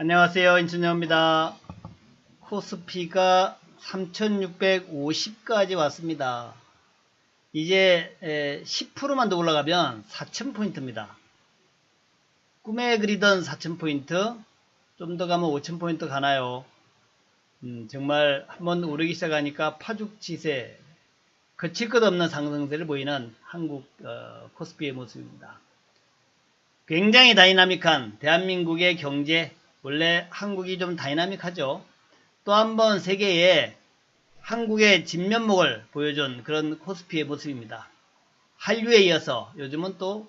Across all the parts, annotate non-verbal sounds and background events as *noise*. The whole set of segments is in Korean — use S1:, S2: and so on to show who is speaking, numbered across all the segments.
S1: 안녕하세요. 인천영입니다. 코스피가 3650까지 왔습니다. 이제 10%만 더 올라가면 4000포인트입니다. 꿈에 그리던 4000포인트, 좀 더 가면 5000포인트 가나요? 음, 정말 한번 오르기 시작하니까 파죽지세, 거칠 것 없는 상승세를 보이는 한국 어, 코스피의 모습입니다. 굉장히 다이나믹한 대한민국의 경제, 원래 한국이 좀 다이나믹하죠. 또 한 번 세계에 한국의 진면목을 보여준 그런 코스피의 모습입니다. 한류에 이어서 요즘은 또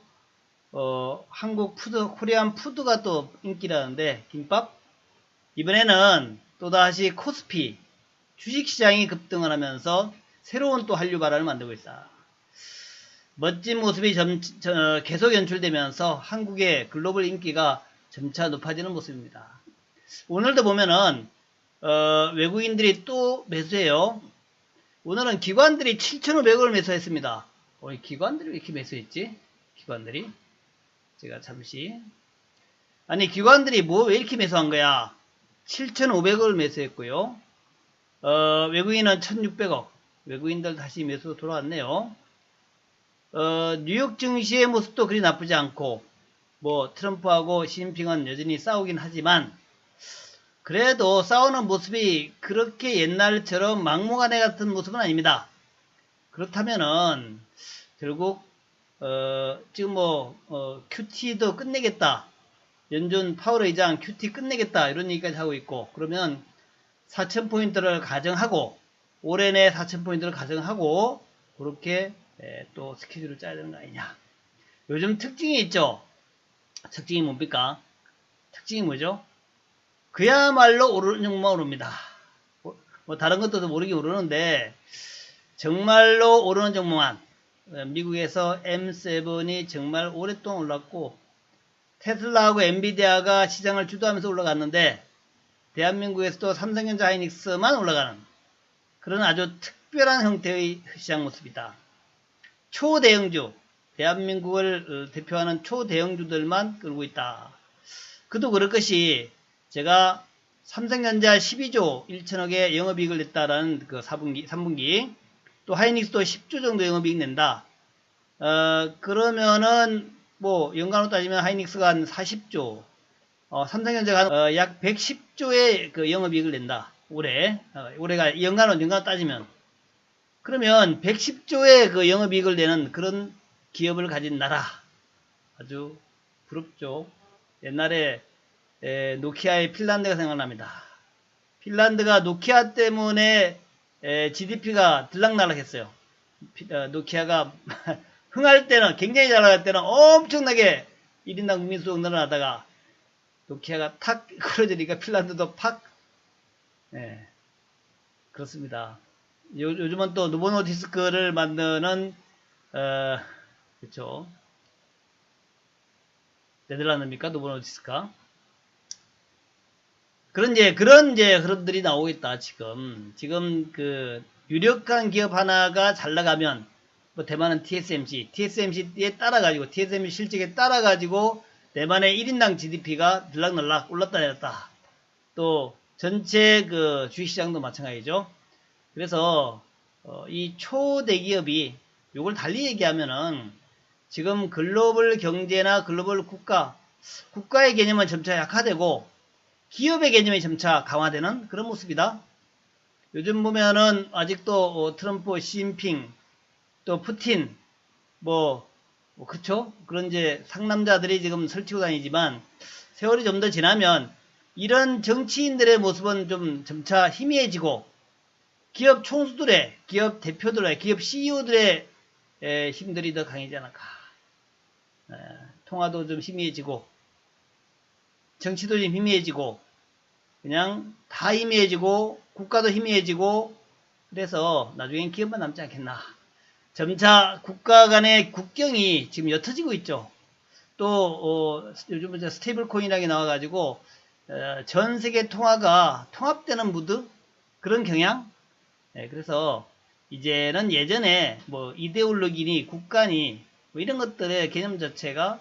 S1: 어, 한국 푸드, 코리안 푸드가 또 인기라는데 김밥 이번에는 또다시 코스피 주식시장이 급등을 하면서 새로운 또 한류 발언을 만들고 있어. 멋진 모습이 점, 저, 계속 연출되면서 한국의 글로벌 인기가 점차 높아지는 모습입니다. 오늘도 보면은 어, 외국인들이 또 매수해요. 오늘은 기관들이 7,500원을 매수했습니다. 어, 기관들이 왜 이렇게 매수했지? 기관들이 제가 잠시 아니 기관들이 뭐 왜 이렇게 매수한 거야? 7,500원을 매수했고요. 어, 외국인은 1,600억. 외국인들 다시 매수 돌아왔네요. 어, 뉴욕 증시의 모습도 그리 나쁘지 않고 뭐 트럼프하고 시진핑은 여전히 싸우긴 하지만 그래도 싸우는 모습이 그렇게 옛날처럼 막무가내 같은 모습은 아닙니다. 그렇다면은 결국 어, 지금 뭐 어, QT도 끝내겠다. 연준 파월 의장 QT 끝내겠다 이런 얘기까지 하고 있고 그러면 4,000포인트를 가정하고 올해 내 4,000포인트를 가정하고 그렇게 에, 또 스케줄을 짜야 되는 거 아니냐. 요즘 특징이 있죠. 특징이 뭡니까? 특징이 뭐죠? 그야말로 오르는 종목만 오릅니다. 뭐, 뭐 다른 것도 모르긴 오르는데 정말로 오르는 종목만 미국에서 M7이 정말 오랫동안 올랐고 테슬라하고 엔비디아가 시장을 주도하면서 올라갔는데 대한민국에서도 삼성전자 하이닉스만 올라가는 그런 아주 특별한 형태의 시장 모습이다. 초대형주 대한민국을 어, 대표하는 초대형주들만 끌고 있다. 그도 그럴 것이 제가 삼성전자 12조 1천억의 영업이익을 냈다라는 그 4분기, 3분기 또 하이닉스도 10조 정도 영업이익 낸다. 어, 그러면은 뭐 연간으로 따지면 하이닉스가 한 40조, 어, 삼성전자가 어, 약 110조의 그 영업이익을 낸다. 올해 어, 올해가 연간으로 연간 따지면 그러면 110조의 그 영업이익을 내는 그런 기업을 가진 나라 아주 부럽죠. 옛날에 에, 노키아의 핀란드가 생각납니다. 핀란드가 노키아 때문에 에, GDP가 들락날락했어요. 피, 어, 노키아가 *laughs* 흥할 때는 굉장히 잘 나갈 때는 엄청나게 1인당 국민소득 늘어나다가 노키아가 탁 끌어지니까 *laughs* 핀란드도 팍 네, 그렇습니다. 요, 요즘은 또 노보노 디스크를 만드는 어, 그렇죠. 네덜란드입니까? 노보노 디스크가 그런 이제 그런 이제 흐름들이 나오고 있다 지금 지금 그 유력한 기업 하나가 잘 나가면 뭐 대만은 TSMC, TSMC에 따라 가지고 TSMC 실적에 따라 가지고 대만의 1인당 GDP가 들락날락 올랐다 내렸다. 또 전체 그 주식시장도 마찬가지죠. 그래서 어, 이 초대기업이 요걸 달리 얘기하면은 지금 글로벌 경제나 글로벌 국가 국가의 개념은 점차 약화되고 기업의 개념이 점차 강화되는 그런 모습이다. 요즘 보면은 아직도 어, 트럼프, 시진핑, 또 푸틴, 뭐, 뭐 그쵸? 그런 이제 상남자들이 지금 설치고 다니지만 세월이 좀 더 지나면 이런 정치인들의 모습은 좀 점차 희미해지고 기업 총수들의, 기업 대표들의, 기업 CEO들의 에, 힘들이 더 강해지지 않을까. 에, 통화도 좀 희미해지고 정치도 좀 희미해지고 그냥 다 희미해지고 국가도 희미해지고 그래서 나중엔 기업만 남지 않겠나. 점차 국가 간의 국경이 지금 옅어지고 있죠. 또 어, 요즘 은 스테이블 코인이라는 게 나와가지고 어, 전 세계 통화가 통합되는 무드 그런 경향. 네, 그래서 이제는 예전에 뭐 이데올로기니 국가니 뭐 이런 것들의 개념 자체가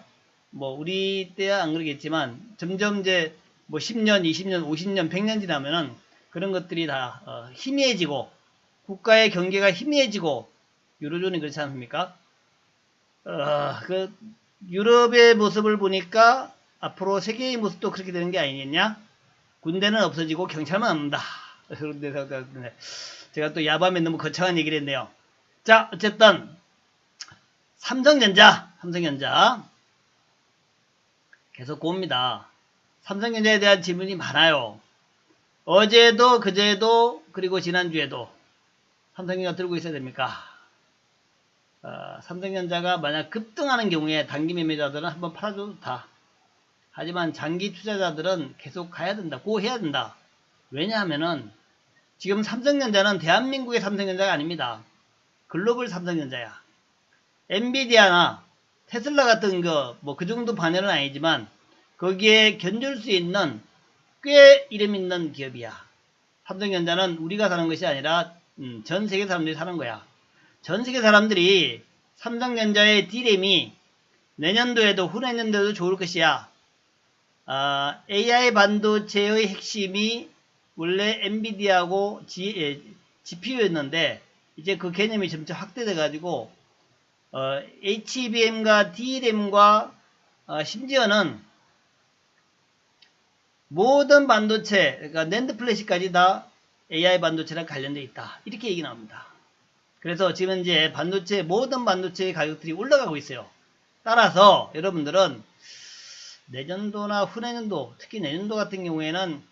S1: 뭐 우리 때야 안 그러겠지만 점점 이제 뭐 10년, 20년, 50년, 100년 지나면은 그런 것들이 다 어, 희미해지고 국가의 경계가 희미해지고 유로존이 그렇지 않습니까? 어, 그 유럽의 모습을 보니까 앞으로 세계의 모습도 그렇게 되는 게 아니겠냐? 군대는 없어지고 경찰만 없는다. *laughs* 그런데 제가 또 야밤에 너무 거창한 얘기를 했네요. 자, 어쨌든 삼성전자, 삼성전자 계속 봅니다. 삼성전자에 대한 질문이 많아요. 어제도 그제도 그리고 지난주에도 삼성전자 들고 있어야 됩니까? 어, 삼성전자가 만약 급등하는 경우에 단기 매매자들은 한번 팔아줘도 좋다. 하지만 장기 투자자들은 계속 가야 된다. 고 해야 된다. 왜냐하면은 지금 삼성전자는 대한민국의 삼성전자가 아닙니다. 글로벌 삼성전자야. 엔비디아나 테슬라 같은 거 뭐 그 정도 반열은 아니지만 거기에 견줄 수 있는 꽤 이름 있는 기업이야. 삼성전자는 우리가 사는 것이 아니라 음, 전 세계 사람들이 사는 거야. 전 세계 사람들이 삼성전자의 D램이 내년도에도 후내년도에도 좋을 것이야. 아, AI 반도체의 핵심이 원래 엔비디아하고 G, GPU였는데 이제 그 개념이 점차 확대돼 가지고 어, HBM과 DRAM과 어, 심지어는 모든 반도체 그러니까 낸드 플래시까지 다 AI 반도체랑 관련돼 있다 이렇게 얘기 나옵니다. 그래서 지금 이제 반도체 모든 반도체의 가격들이 올라가고 있어요. 따라서 여러분들은 내년도나 후내년도 특히 내년도 같은 경우에는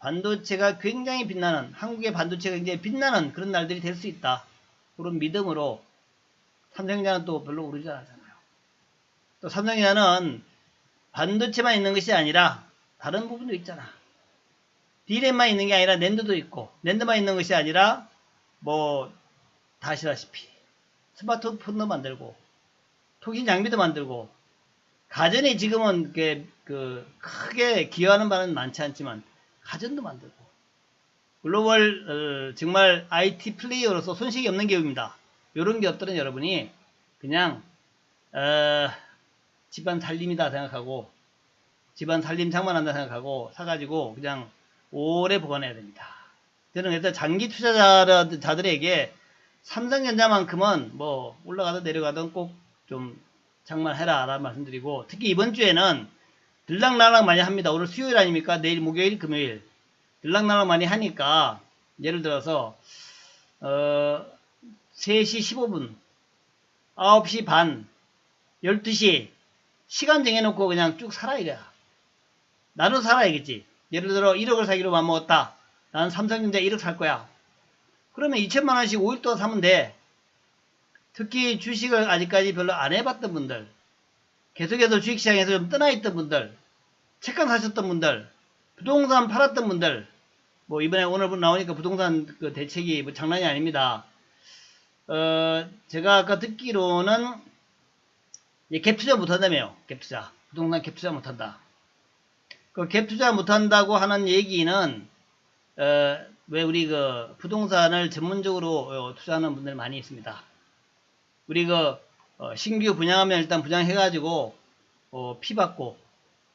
S1: 반도체가 굉장히 빛나는 한국의 반도체가 굉장히 빛나는 그런 날들이 될 수 있다. 그런 믿음으로 삼성전자는 또 별로 오르지 않았잖아요. 또 삼성전자는 반도체만 있는 것이 아니라 다른 부분도 있잖아. 디램만 있는 게 아니라 랜드도 있고 랜드만 있는 것이 아니라 뭐다 아시다시피 스마트폰도 만들고 통신 장비도 만들고 가전이 지금은 그, 그 크게 기여하는 바는 많지 않지만 가전도 만들고 글로벌 어, 정말 IT 플레이어로서 손색이 없는 기업입니다. 이런 기업들은 여러분이 그냥 어, 집안 살림이다 생각하고 집안 살림 장만한다 생각하고 사가지고 그냥 오래 보관해야 됩니다. 저는 그래서 장기 투자자들에게 삼성전자만큼은 뭐 올라가든 내려가든 꼭 좀 장만해라 라는 말씀드리고 특히 이번 주에는 들락날락 많이 합니다. 오늘 수요일 아닙니까? 내일 목요일 금요일 들락날락 많이 하니까 예를 들어서 어 3시 15분 9시 반 12시 시간 정해놓고 그냥 쭉 살아 이거야. 나도 살아야겠지. 예를 들어 1억을 사기로 맘먹었다. 나는 삼성전자 1억 살 거야. 그러면 2천만 원씩 5일 동안 사면 돼. 특히 주식을 아직까지 별로 안 해봤던 분들, 계속해서 주식시장에서 좀 떠나있던 분들, 책강 사셨던 분들, 부동산 팔았던 분들, 뭐 이번에 오늘 나오니까 부동산 그 대책이 뭐 장난이 아닙니다. 어, 제가 아까 듣기로는 갭 투자 못한다며요. 갭 투자. 부동산 갭 투자 못한다. 그 갭 투자 못한다고 하는 얘기는 어, 왜 우리 그 부동산을 전문적으로 어, 투자하는 분들 많이 있습니다. 우리 그 어, 신규 분양하면 일단 분양해가지고 어, 피 받고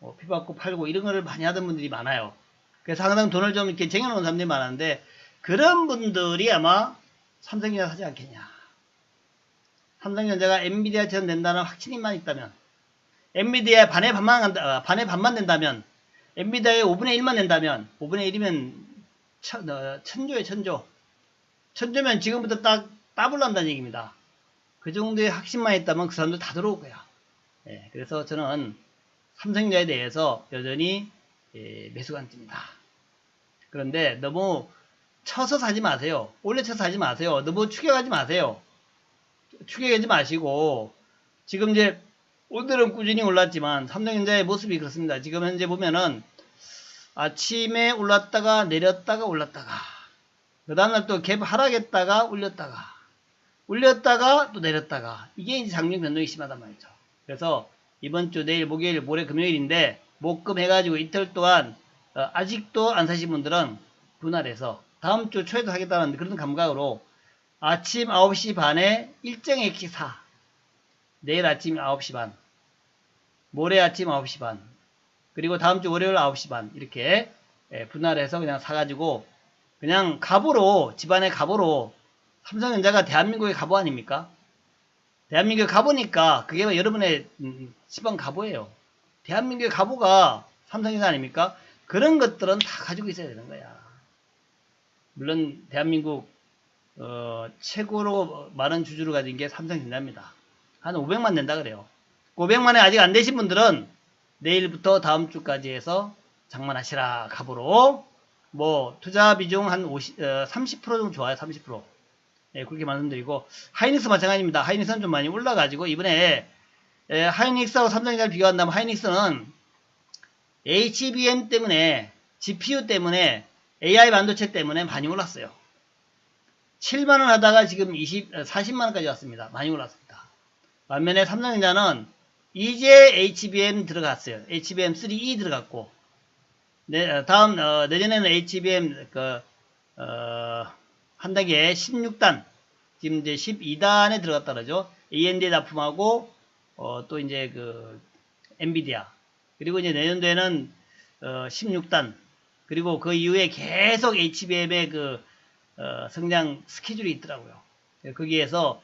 S1: 어, 피 받고 팔고 이런 거를 많이 하던 분들이 많아요. 그래서 항상 돈을 좀 이렇게 쟁여놓은 사람들이 많은데 그런 분들이 아마 삼성전자 사지 않겠냐. 삼성전자가 엔비디아처럼 된다는 확신이만 있다면 엔비디아 반의 반만 간다, 어, 반의 반만 된다면 엔비디아의 5분의 1만 낸다면 5분의 1이면 천, 어, 천조에 천조. 천조면 지금부터 딱 따블 난다는 얘기입니다. 그 정도의 확신만 있다면 그 사람들 다 들어올 거야. 예, 그래서 저는 삼성전자에 대해서 여전히 예, 매수 관점이다. 그런데 너무 쳐서 사지 마세요. 올려 쳐서 사지 마세요. 너무 추격하지 마세요. 추격하지 마시고 지금 이제 오늘은 꾸준히 올랐지만 삼성전자의 모습이 그렇습니다. 지금 현재 보면은 아침에 올랐다가 내렸다가 올랐다가 그 다음날 또 갭 하락했다가 올렸다가 올렸다가 또 내렸다가 이게 이제 장중 변동이 심하단 말이죠. 그래서 이번 주 내일 목요일 모레 금요일인데 목금 해가지고 이틀 동안 어, 아직도 안 사신 분들은 분할해서 다음 주 초에도 하겠다는 그런 감각으로 아침 9시 반에 일정액 사 내일 아침 9시 반 모레 아침 9시 반그 그리고 다음 주 월요일 9시 반 이렇게 예, 분할해서 그냥 사가지고 그냥 갑오로 집안의 갑오로 삼성전자가 대한민국의 갑오 아닙니까? 대한민국의 갑오니까 그게 뭐 여러분의 음, 집안 갑오예요. 대한민국의 갑오가 삼성전자 아닙니까? 그런 것들은 다 가지고 있어야 되는 거야. 물론 대한민국 어, 최고로 많은 주주를 가진 게 삼성전자입니다. 한 500만 된다 그래요. 500만에 아직 안 되신 분들은 내일부터 다음 주까지 해서 장만하시라 갑으로 뭐 투자 비중 한 50, 어, 30% 정도 좋아요 30% 예, 그렇게 말씀드리고 하이닉스 마찬가지입니다 하이닉스는 좀 많이 올라가지고 이번에 예, 하이닉스하고 삼성전자를 비교한다면 하이닉스는 HBM 때문에 GPU 때문에 AI 반도체 때문에 많이 올랐어요. 7만원 하다가 지금 20, 40만원까지 왔습니다. 많이 올랐습니다. 반면에 삼성전자는 이제 HBM 들어갔어요. HBM3E 들어갔고 네, 다음 어, 내년에는 HBM 그, 어, 한 단계 16단 지금 이제 12단에 들어갔다 그러죠. AMD 납품하고 어, 또 이제 그 엔비디아 그리고 이제 내년도에는 어, 16단 그리고 그 이후에 계속 HBM의 그 어, 성장 스케줄이 있더라고요. 거기에서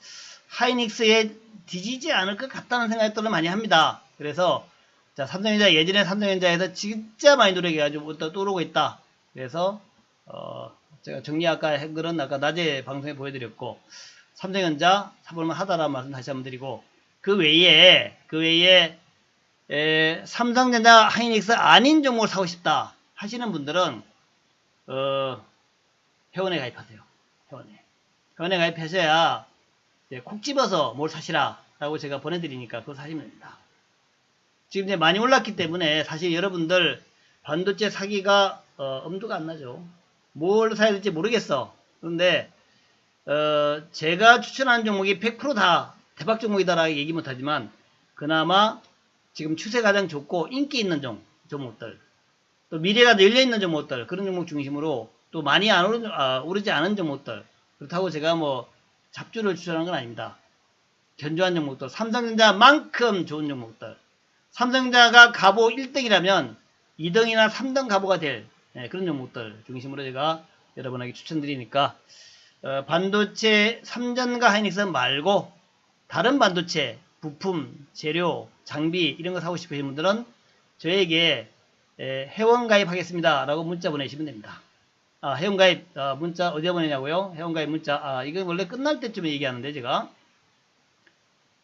S1: 하이닉스에 뒤지지 않을 것 같다는 생각들을 많이 합니다. 그래서 자, 삼성전자 예전에 삼성전자에서 진짜 많이 노력해가지고 또 오르고 있다. 그래서 어, 제가 정리 아까 한 글은 아까 낮에 방송에 보여드렸고 삼성전자 사볼만 하다라는 말씀 다시 한번 드리고 그 외에 그 외에 에, 삼성전자 하이닉스 아닌 종목을 사고 싶다 하시는 분들은 어, 회원에 가입하세요. 회원에 회원에 가입하셔야 콕 집어서 뭘 사시라 라고 제가 보내드리니까 그거 사시면 됩니다. 지금 이제 많이 올랐기 때문에 사실 여러분들 반도체 사기가 어, 엄두가 안 나죠. 뭘 사야 될지 모르겠어. 그런데 어, 제가 추천하는 종목이 100%다 대박 종목이다라고 얘기 못하지만 그나마 지금 추세 가장 좋고 인기 있는 종, 종목들 또 미래가 열려있는 종목들 그런 종목 중심으로 또 많이 안 오르, 아, 오르지 않은 종목들 그렇다고 제가 뭐 잡주를 추천하는 건 아닙니다. 견조한 종목들 삼성전자만큼 좋은 종목들 삼성자가 가보 1등이라면 2등이나 3등 가보가 될 네, 그런 종목들 중심으로 제가 여러분에게 추천드리니까 어, 반도체 3전과 하이닉스 말고 다른 반도체 부품, 재료, 장비 이런 거 사고 싶으신 분들은 저에게 에, 회원 가입하겠습니다 라고 문자 보내시면 됩니다. 아, 회원 가입 어, 문자 어디에 보내냐고요? 회원 가입 문자 아, 이거 원래 끝날 때쯤에 얘기하는데 제가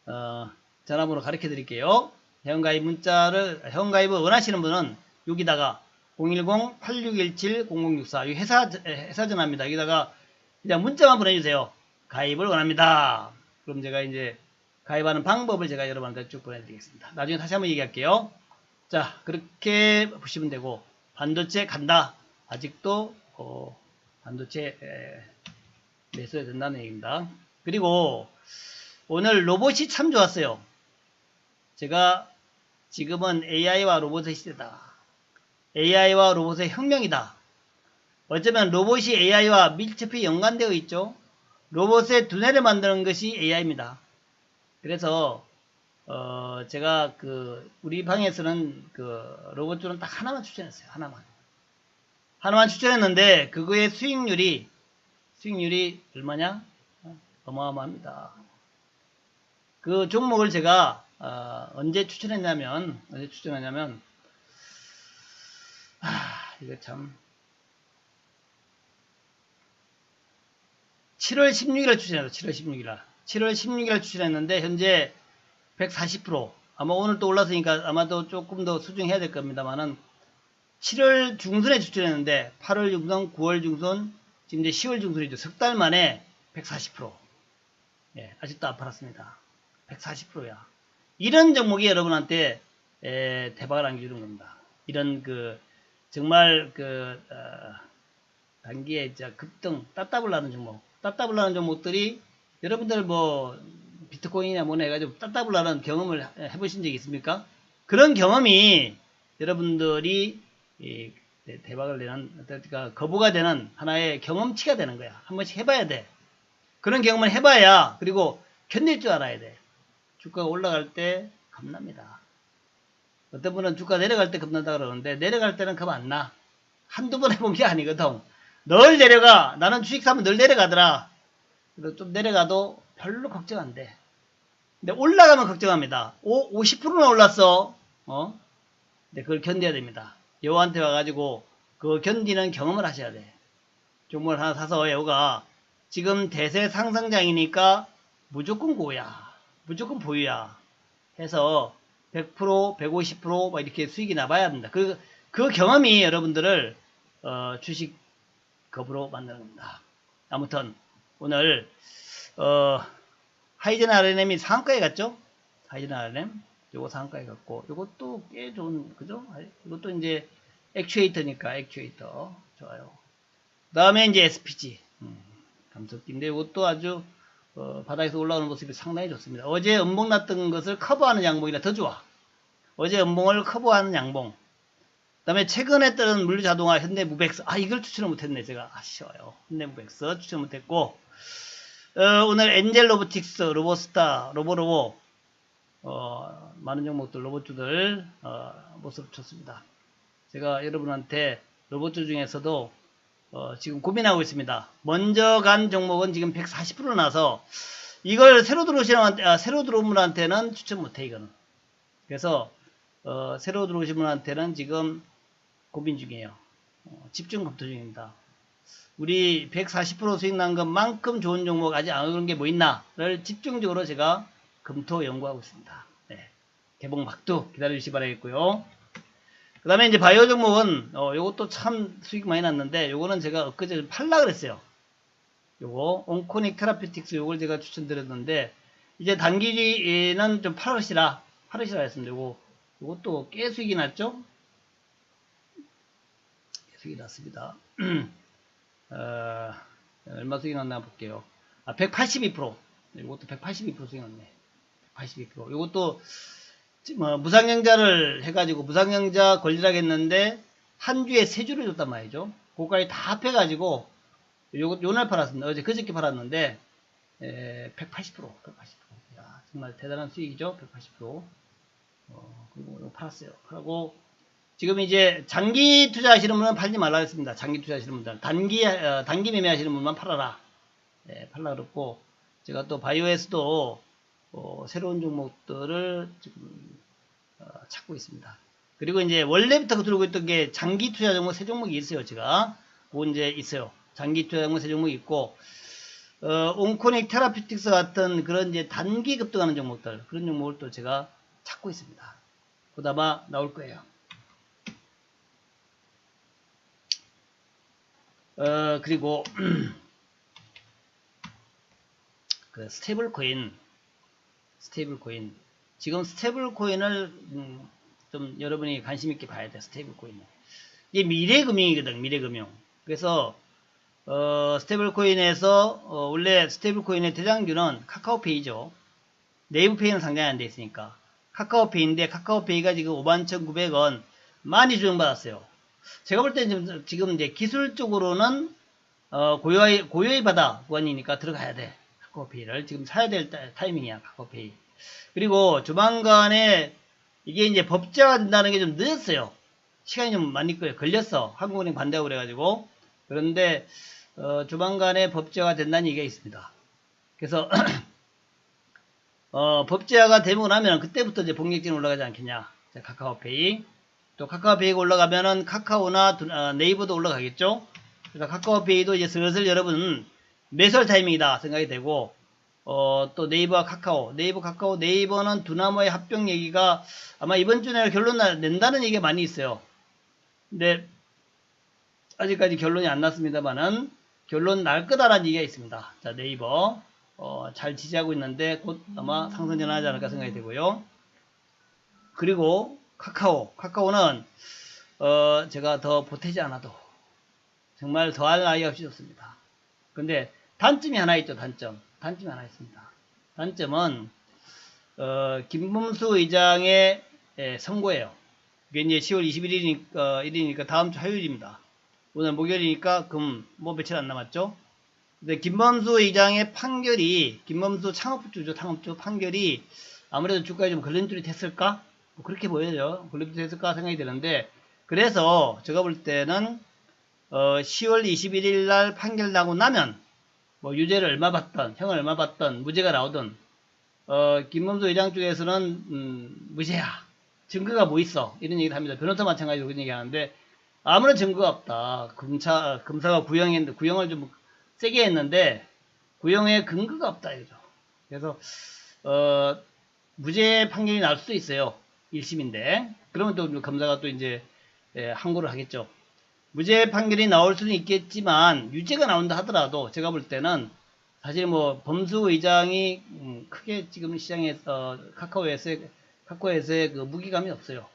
S1: 어, 전화번호 가르쳐 드릴게요. 회원가입 문자를 회원가입을 원하시는 분은 여기다가 010-8617-0064 이 회사 회사 전화입니다. 여기다가 그냥 문자만 보내주세요. 가입을 원합니다. 그럼 제가 이제 가입하는 방법을 제가 여러분한테 쭉 보내드리겠습니다. 나중에 다시 한번 얘기할게요. 자 그렇게 보시면 되고 반도체 간다. 아직도 어, 반도체 매수해야 된다는 얘기입니다. 그리고 오늘 로봇이 참 좋았어요. 제가 지금은 AI와 로봇의 시대다. AI와 로봇의 혁명이다. 어쩌면 로봇이 AI와 밀접히 연관되어 있죠. 로봇의 두뇌를 만드는 것이 AI입니다. 그래서 어 제가 그 우리 방에서는 그 로봇줄은 딱 하나만 추천했어요. 하나만. 하나만 추천했는데 그거의 수익률이 수익률이 얼마냐? 어마어마합니다. 그 종목을 제가 어, 언제 추천했냐면 언제 추천했냐면 아 이거 참 7월 16일 추천했어 7월 16일 7월 16일 추천했는데 현재 140% 아마 오늘 또 올랐으니까 아마도 조금 더 수정해야 될 겁니다만은 7월 중순에 추천했는데 8월 중순 9월 중순 지금 이제 10월 중순이죠. 석 달 만에 140% 예, 아직도 안 팔았습니다. 140%야. 이런 종목이 여러분한테 에, 대박을 안겨주는 겁니다. 이런 그 정말 그 어, 단기에 급등 따따블 나는 종목, 따따블 나는 종목들이 여러분들 뭐 비트코인이나 뭐나 해가지고 따따블 나는 경험을 해보신 적이 있습니까? 그런 경험이 여러분들이 이, 대박을 내는 그러니까 거부가 되는 하나의 경험치가 되는 거야. 한 번씩 해봐야 돼. 그런 경험을 해봐야 그리고 견딜 줄 알아야 돼. 주가가 올라갈 때 겁납니다. 어떤 분은 주가 내려갈 때 겁난다 그러는데 내려갈 때는 겁 안 나. 한두 번 해본 게 아니거든. 늘 내려가. 나는 주식 사면 늘 내려가더라. 그래도 좀 내려가도 별로 걱정 안 돼. 근데 올라가면 걱정합니다. 오, 50%나 올랐어. 어? 근데 그걸 견뎌야 됩니다. 여우한테 와가지고 그 견디는 경험을 하셔야 돼. 종목을 하나 사서 여우가 지금 대세 상승장이니까 무조건 고야. 무조건 보유야. 해서 100%, 150%막 이렇게 수익이 나봐야 합니다. 그, 그 경험이 여러분들을 어, 주식 겁으로 만드는 겁니다. 아무튼 오늘 어, 하이젠 RNM이 상한가에 갔죠? 하이젠 RNM 요거 상한가에 갔고 요것도 꽤 좋은 그죠? 이것도 이제 액추에이터니까 액추에이터 좋아요. 다음에 이제 SPG 음, 감속기인데 이것도 아주 어, 바닥에서 올라오는 모습이 상당히 좋습니다. 어제 음봉 났던 것을 커버하는 양봉이라 더 좋아. 어제 음봉을 커버하는 양봉. 그 다음에 최근에 뜨는 물류자동화 현대무백스. 아, 이걸 추천을 못했네. 제가 아쉬워요. 현대무백스 추천 못했고. 어, 오늘 엔젤 로보틱스, 로보스타, 로보로보, 어, 많은 종목들, 로봇주들, 어, 모습 좋습니다. 제가 여러분한테 로봇주 중에서도 어, 지금 고민하고 있습니다. 먼저 간 종목은 지금 140% 나서 이걸 새로 들어오시는 아, 새로 들어온 분한테는 추천 못해 이거는. 그래서 어, 새로 들어오신 분한테는 지금 고민 중이에요. 어, 집중 검토 중입니다. 우리 140% 수익 난 것만큼 좋은 종목 아직 안 오른 게 뭐 있나를 집중적으로 제가 검토 연구하고 있습니다. 네. 개봉 막두 기다려주시 기 바라겠고요. 그 다음에 이제 바이오 종목은 어, 요것도 참 수익 많이 났는데 요거는 제가 엊그제 팔라 그랬어요. 요거 온코닉 테라피틱스 요걸 제가 추천드렸는데 이제 단기는 좀 팔으시라 팔으시라 했습니다. 요거 요것도 꽤 수익이 났죠? 꽤 수익이 났습니다. *clears throat* 어, 얼마 수익이 났나 볼게요. 아, 182%. 이것도 182% 수익 났네. 182%. 이것도 뭐 무상영자를 해가지고 무상영자 걸리라겠는데 한 주에 세 주를 줬단 말이죠. 고가에 다 합해가지고 요거 요날 팔았습니다. 어제 그저께 팔았는데 에, 180% 180%. 야, 정말 대단한 수익이죠. 180%. 어, 그리고 팔았어요. 그리고 지금 이제 장기 투자하시는 분은 팔지 말라 했습니다. 장기 투자하시는 분들 단기 어, 단기 매매하시는 분만 팔아라. 예, 팔라 그랬고 제가 또 바이오에서도 어, 새로운 종목들을 지금 어, 찾고 있습니다. 그리고 이제 원래부터 들어오고 있던 게 장기 투자 종목 세 종목이 있어요. 제가 그거 이제 있어요. 장기 투자 종목 세 종목이 있고 어, 온코닉 테라피틱스 같은 그런 이제 단기 급등하는 종목들 그런 종목을 또 제가 찾고 있습니다. 곧 아마 나올 거예요. 어, 그리고 *clears throat* 그 스테이블 코인 스테이블 코인. 지금 스테이블 코인을 음, 좀 여러분이 관심 있게 봐야 돼 스테이블 코인은 이게 미래 금융이거든 미래 금융. 그래서 어, 스테이블 코인에서 어, 원래 스테이블 코인의 대장주는 카카오페이죠. 네이버페이는 상장이 안 돼 있으니까. 카카오페이인데 카카오페이가 지금 51,900원 많이 조정받았어요 제가 볼 때는 지금 이제 기술적으로는 어, 고요의, 고요의 바다 구간이니까 들어가야 돼. 카카오페이를. 지금 사야 될 타이밍이야, 카카오페이. 그리고 조만간에 이게 이제 법제화 된다는 게 좀 늦었어요. 시간이 좀 많이 걸렸어. 한국은행 반대하고 그래가지고. 그런데, 어, 조만간에 법제화가 된다는 얘기가 있습니다. 그래서, *clears throat* 어, 법제화가 되고 나면 그때부터 이제 본격적으로 올라가지 않겠냐. 자, 카카오페이. 또 카카오페이가 올라가면은 카카오나 어, 네이버도 올라가겠죠. 그래서 카카오페이도 이제 슬슬 여러분 매설 타이밍이다 생각이 되고 어, 또 네이버와 카카오, 네이버, 카카오, 네이버는 두나무의 합병 얘기가 아마 이번 주 내에 결론 낸다는 얘기가 많이 있어요. 근데 아직까지 결론이 안 났습니다만은 결론 날 거다라는 얘기가 있습니다. 자, 네이버 어, 잘 지지하고 있는데 곧 아마 상승 전환하지 않을까 생각이 되고요. 그리고 카카오. 카카오는 어, 제가 더 보태지 않아도 정말 더할 나위 없이 좋습니다. 근데 단점이 하나 있죠. 단점. 단점이 하나 있습니다. 단점은 어, 김범수 의장의 예, 선고예요. 그게 이제 10월 21일이니까, 어, 1일이니까 다음 주 화요일입니다. 오늘 목요일이니까 금 뭐 며칠 안 남았죠. 근데 김범수 의장의 판결이 김범수 창업주죠. 창업주 판결이 아무래도 주가에 좀 걸림돌이 됐을까? 뭐 그렇게 보여요. 권리부터 했을까 생각이 드는데 그래서 제가 볼 때는 어, 10월 21일 날 판결 나고 나면 뭐 유죄를 얼마 받던 형을 얼마 받던 무죄가 나오든 어, 김범수 의장 쪽에서는 음, 무죄야 증거가 뭐 있어 이런 얘기를 합니다. 변호사 마찬가지로 그런 얘기하는데 아무런 증거가 없다. 검사 검사가 구형했는데 구형을 좀 세게 했는데 구형에 근거가 없다 이거죠. 그래서 어, 무죄 판결이 날 수도 있어요. 1심인데 그러면 또 검사가 또 이제 예, 항고를 하겠죠. 무죄 판결이 나올 수는 있겠지만 유죄가 나온다 하더라도 제가 볼 때는 사실 뭐 범수 의장이 음, 크게 지금 시장에서 카카오에서의 카카오에서의 그 무기감이 없어요.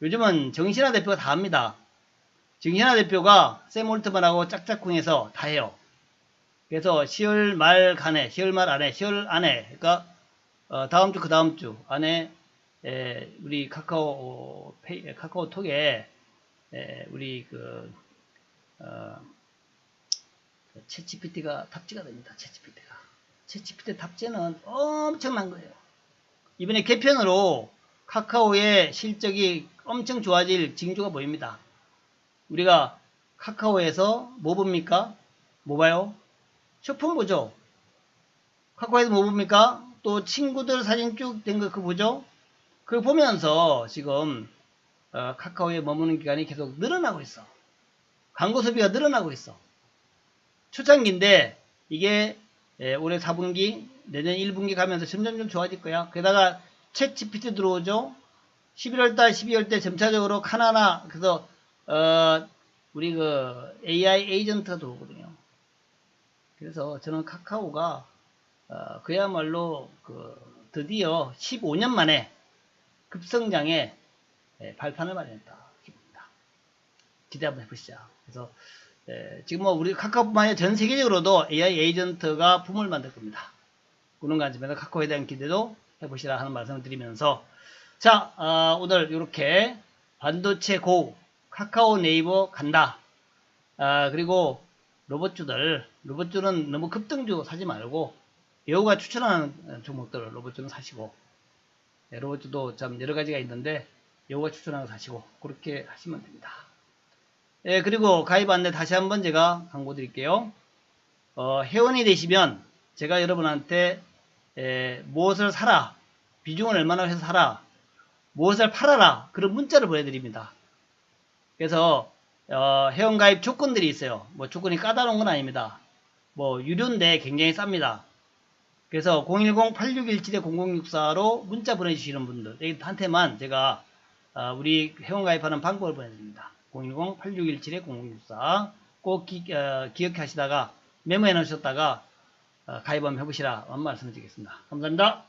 S1: 요즘은 정신아 대표가 다 합니다. 정신아 대표가 샘 올트만하고 짝짝꿍해서 다 해요. 그래서 10월 말 간에, 10월 말 안에, 10월 안에, 그러니까 어, 다음 주 그 다음 주 안에 에, 우리 카카오 페이, 카카오톡에 에, 우리 그 어, 챗GPT가 탑재가 됩니다. 챗GPT가 챗GPT 탑재는 엄청난 거예요. 이번에 개편으로 카카오의 실적이 엄청 좋아질 징조가 보입니다. 우리가 카카오에서 뭐 봅니까? 뭐 봐요? 쇼핑 보죠. 카카오에서 뭐 봅니까? 또 친구들 사진 쭉 된 거 그거 보죠? 그걸 보면서 지금 어, 카카오에 머무는 기간이 계속 늘어나고 있어. 광고 소비가 늘어나고 있어. 초창기인데 이게 예, 올해 4분기, 내년 1분기 가면서 점점 좀 좋아질 거야. 게다가 챗 GPT 들어오죠. 11월달, 12월달 점차적으로 카나나 그래서 어, 우리 그 AI 에이전트가 들어오거든요. 그래서 저는 카카오가 어, 그야말로 그 드디어 15년 만에 급성장에 예, 발판을 마련했다. 싶습니다. 기대 한번 해보시죠. 그래서 예, 지금 뭐 우리 카카오뿐만 아니라 전 세계적으로도 AI 에이전트가 붐을 만들 겁니다. 그런 관점에서 카카오에 대한 기대도 해보시라 하는 말씀을 드리면서 자 아, 오늘 이렇게 반도체 고 카카오 네이버 간다. 아, 그리고 로봇주들 로봇주는 너무 급등주 사지 말고 여우가 추천하는 종목들 로봇주는 사시고 예, 로봇주도 참 여러 가지가 있는데 여우가 추천하는 거 사시고 그렇게 하시면 됩니다. 예, 그리고 가입 안내 다시 한번 제가 광고 드릴게요. 어, 회원이 되시면 제가 여러분한테 예, 무엇을 사라, 비중을 얼마나 해서 사라, 무엇을 팔아라 그런 문자를 보내드립니다. 그래서 어, 회원 가입 조건들이 있어요. 뭐 조건이 까다로운 건 아닙니다. 뭐 유료인데 굉장히 쌉니다. 그래서 010-8617-0064로 문자 보내주시는 분들한테만 제가 어, 우리 회원 가입하는 방법을 보내드립니다. 010-8617-0064 꼭 기, 어, 기억하시다가 메모해 놓으셨다가 어, 가입 한번 해보시라 말씀을 드리겠습니다. 감사합니다.